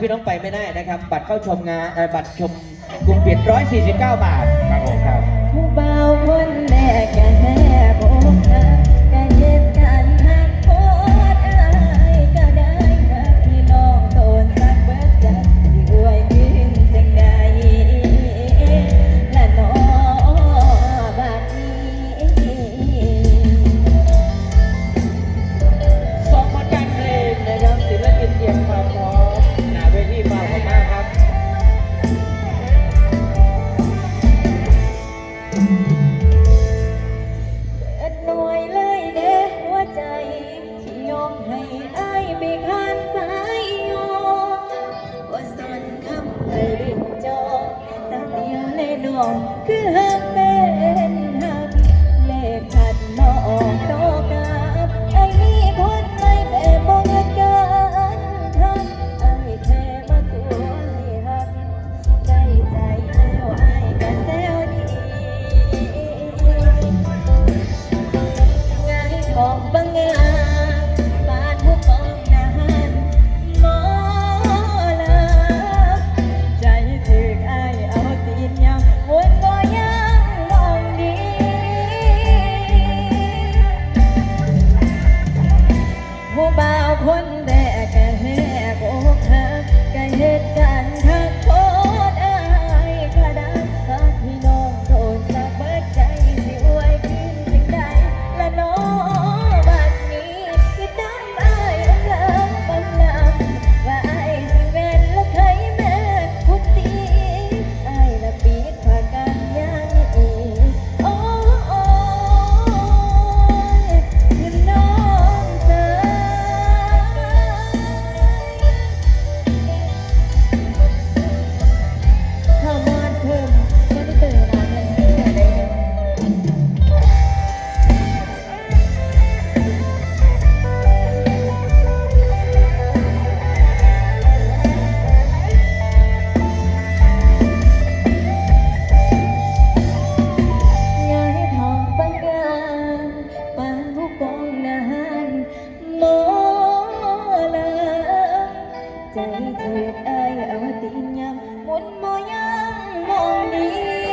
พี่น้องไปไม่ได้นะครับ บัตรเข้าชมงานเอ่อบัตรชมกรุงเปลี่ยน149 บาท ครับผมครับ ผู้เบาคนแรกก็แห่โบกนะ วำใจเถิดอายเ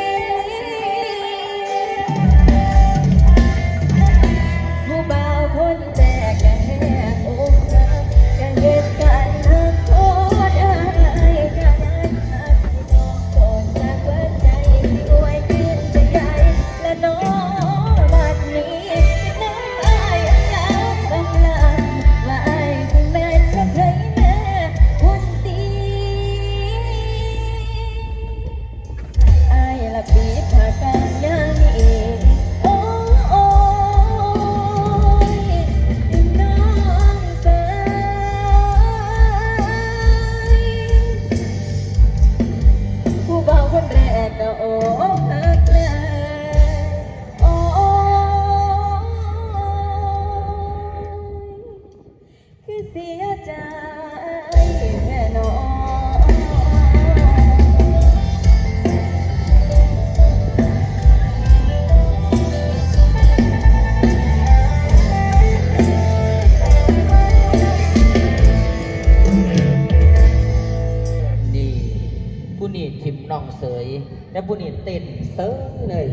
และผู้นี่เต้นเสยเลย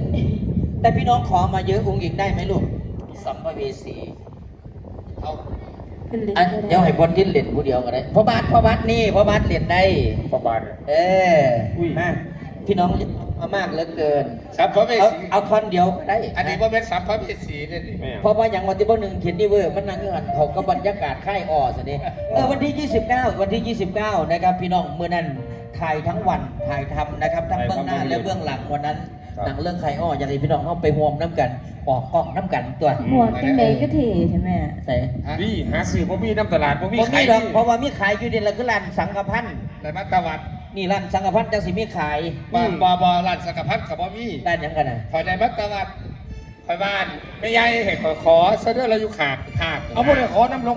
แต่พี่น้องขอมาเยอะองค์อีกได้ไหมลูกสัมภเวสีเอาอันเดี๋ยวให้บอลดิ้นเล่นผู้เดียวกันได้พ่อบาสพ่อบาสนี่พ่อบาสเล่นได้ประมาณเอออุ้ยมาพี่น้องมามากเหลือเกินสัมภเวเอาสีเอาท่อนเดียวก็ได้ อันนี้ว่าเป็นสัมภเวสีเนี่ยนี่เพราะว่าอย่างวันที่พ่อหนึ่งเขียนนี่เวอร์มันนั่งเงื่อนเขาก็บรรยากาศค่ายอ่อสินี่เออวันที่ 29 วันที่ 29 นะครับพี่น้องเมื่อนั้น ถ่ายทั้งวันถ่ายทำนะครับ ทั้งเบื้องหน้าและเบื้องหลังวันนั้นหนังเรื่องใครอ้ออย่างไรพี่น้องเข้าไปห่วมน้ำกันออกกล้องน้ำกันตัวหมวกจังใดก็เท่ใช่ไหมใส่นี่หาซื้อบ่มีน้ำตลาดบ่มีผมขามียดอกเพราะว่ามีขายอยู่เดียวละคือร้านสังกพันธ์แต่มาตะวันนี่ร้านสังกพันธ์จังสิมีขายบาบอบอรันสังกพัฒน์กับบ่มีด้านหยังกันนะพอได้มาตะวันคอยบ้านไม่ใหญ่เห็นขอขอเสนอเราอยู่ขาดขาดเอาพวกนี้ขอน้ำลง